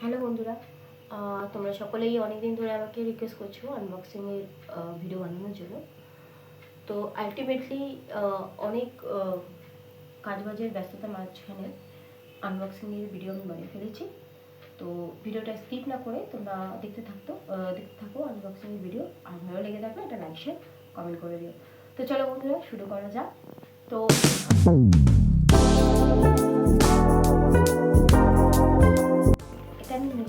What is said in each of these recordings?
Hello বন্ধুরা তোমরা সকলেই অনেকদিন ধরে আমাকে রিকোয়েস্ট করছ আনবক্সিংয়ের ভিডিও বানানোর জন্য। তো আলটিমেটলি অনেক কাজবাজের ব্যস্ততার মাঝখানে আনবক্সিংয়ের ভিডিও আমি বানিয়ে ফেলেছি। তো ভিডিওটা স্কিপ না করে তোমরা দেখতে থাকতো দেখতে থাকো আনবক্সিংয়ের ভিডিও আর ভালো লেগে থাকলে একটা লাইক শেয়ার কমেন্ট করে দিও। তো চলো বন্ধুরা, শুরু করা যাক। তো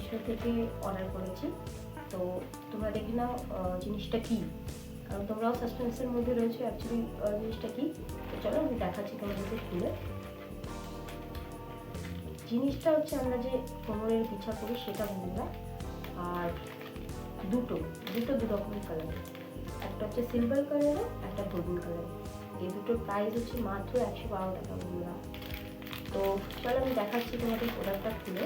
মিশো থেকে অর্ডার করেছি। তো তোমরা দেখে নাও জিনিসটা কি? কারণ তোমরাও সাসপেন্সের মধ্যে রয়েছে অ্যাকচুয়ালি জিনিসটা কি? তো চলো আমি দেখাচ্ছি তোমাদেরকে খুলে। জিনিসটা হচ্ছে আমরা যে কোমরের পিছা করি, সেটা বন্ধুরা আর দুটো দুটো দু রকমের কালার একটা হচ্ছে সিলভার কালারের একটা গোল্ডেন কালার এই দুটোর প্রাইস হচ্ছে মাত্র একশো বারো টাকা বন্ধুরা তো চলো আমি দেখাচ্ছি তোমাদের প্রোডাক্টটা খুলে।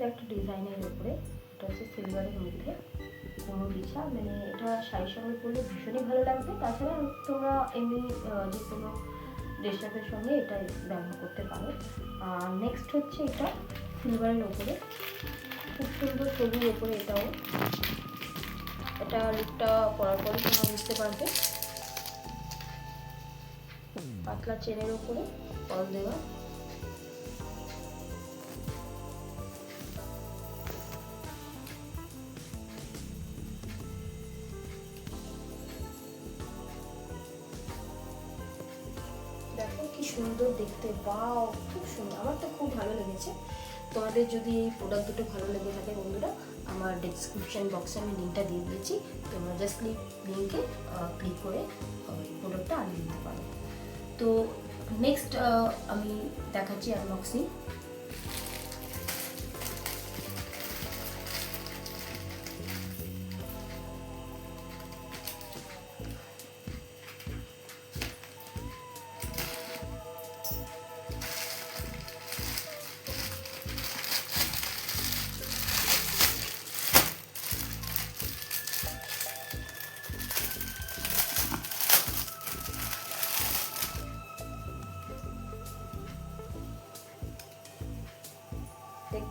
দেখো কি সুন্দর একটা ডিজাইনের উপরে, এটা হচ্ছে সিলভারের মধ্যে বিছা মানে এটা শাড়ির সঙ্গে পরলে ভীষণই ভালো লাগবে। তাছাড়া তোমরা এমনি যে কোনো ড্রেসআপের সঙ্গে এটা ব্যবহার করতে পারো। আর নেক্সট হচ্ছে এটা সিলভারের ওপরে খুব সুন্দর সবুজ ওপরে এটাও। এটা লুকটা পরার পরে তোমরা বুঝতে পারবে। পাতলা চেনের ওপরে ফল দেওয়া। দেখো কি সুন্দর দেখতে বাও খুব সুন্দর। আমার তো খুব ভালো লেগেছে। তোমাদের যদি এই প্রোডাক্ট দুটো ভালো লেগে থাকে বন্ধুরা, আমার ডেসক্রিপশন বক্সে আমি লিঙ্কটা দিয়ে দিয়েছি। তোমরা জাস্ট লিঙ্কে ক্লিক করে প্রোডাক্টটা আনিয়ে নিতে পারো। তো নেক্সট আমি দেখাচ্ছি আনবক্সিং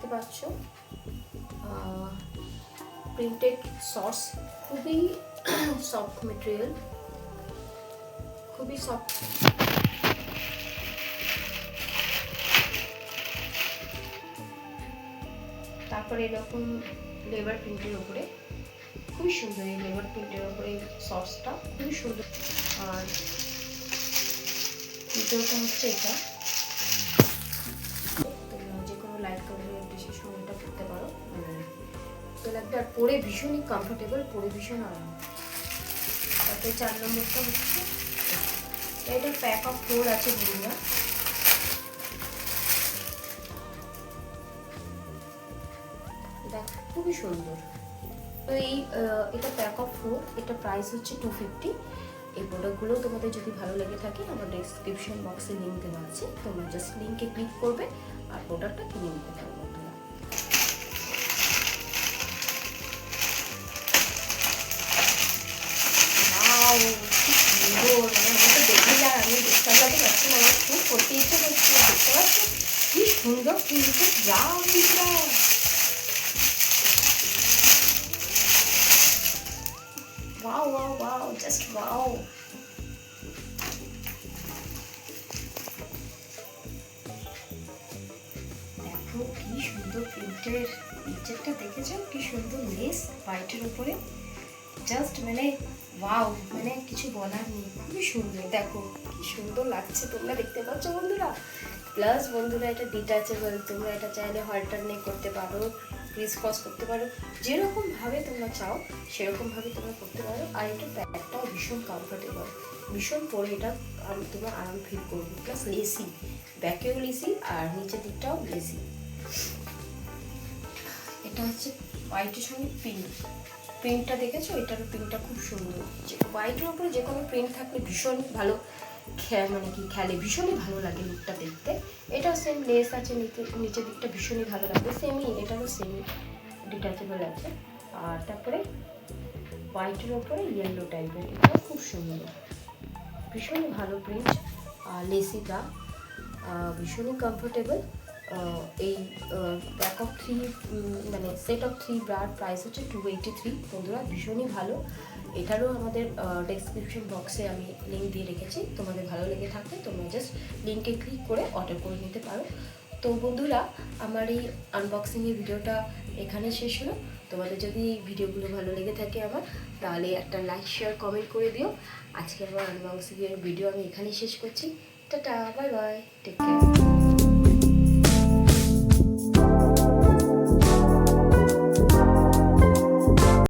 দেখতে পাচ্ছ। প্রিন্টেড সস খুবই সফট মেটেরিয়াল খুবই সফট তারপরে এরকম লেবার প্রিন্টের উপরে, খুবই সুন্দর এই লেবার প্রিন্টের উপরে সসটা খুবই সুন্দর। আর দ্বিতীয়টা হচ্ছে এটা। লাগবে আর পরে ভীষণই কমফোর্টেবল পরে ভীষণ আরাম। তারপরে চার নম্বরটা হচ্ছে, এটা প্যাক অফ ফোর আছে বন্ধুরা। দেখ, খুবই সুন্দর। তো এই এটা প্যাক অফ ফোর এটা প্রাইস হচ্ছে টু ফিফটি এই প্রোডাক্টগুলো তোমাদের যদি ভালো লেগে থাকে, আমার ডেসক্রিপশন বক্সে লিঙ্ক দেওয়া আছে। তোমরা জাস্ট লিঙ্কে ক্লিক করবে আর প্রোডাক্টটা কিনে নিতে পারো দেখতে পাচ্ছ কি সুন্দর printed brown Wow, wow, wow, just. দেখো কি সুন্দর প্রিন্টের নিচেরটা দেখেছ কি সুন্দর লেস হোয়াইটের উপরে। জাস্ট মানে ওয়াও মানে কিছু বলার নেই। খুবই সুন্দর, দেখো, কি সুন্দর লাগছে তোমরা দেখতে পাচ্ছ বন্ধুরা। প্লাস বন্ধুরা, এটা ডিটাচেবল তোমরা এটা চাইলে হল্টারনেট করতে পারো ক্রিস ক্রস করতে পারো। যেরকম ভাবে তোমরা চাও, সেরকম ভাবে তোমরা করতে পারো। আর এটা ব্যাগটাও ভীষণ কমফোর্টেবল ভীষণ পরে এটা তোমরা আরাম ফিল করবে। প্লাস লেসি ব্যাকেও লেসি আর নিচের দিকটাও লেসি এটা হচ্ছে হোয়াইটের সঙ্গে পিঙ্ক প্রিন্টটা দেখেছ? এটারও প্রিন্টটা খুব সুন্দর। যে হোয়াইটের ওপরে যে কোনো প্রিন্ট থাকলে ভীষণ ভালো মানে কি খেলে ভীষণই ভালো লাগে লুকটা দেখতে। এটাও সেম লেস আছে নিচে নিচের দিকটা ভীষণই ভালো লাগে সেমই এটারও সেমই ডিটাচেবল আছে। আর তারপরে হোয়াইটের ওপরে ইয়েলো টাইপের এটাও খুব সুন্দর। ভীষণই ভালো প্রিন্ট আর লেসি গা আহ, ভীষণই কমফোর্টেবল এই প্যাক অফ থ্রি মানে সেট অফ থ্রি ব্রার প্রাইস হচ্ছে টু এইটি থ্রি বন্ধুরা, ভীষণই ভালো। এটারও আমাদের ডেসক্রিপশন বক্সে আমি লিঙ্ক দিয়ে রেখেছি। তোমাদের ভালো লেগে থাকলে তোমরা জাস্ট লিঙ্কে ক্লিক করে অর্ডার করে নিতে পারো। তো বন্ধুরা, আমার এই আনবক্সিংয়ের ভিডিওটা এখানে শেষ হলো। তোমাদের যদি এই ভিডিওগুলো ভালো লেগে থাকে আমার, তাহলে একটা লাইক শেয়ার কমেন্ট করে দিও। আজকে আমার আনবক্সিংয়ের ভিডিও আমি এখানেই শেষ করছি। Tata bye bye take care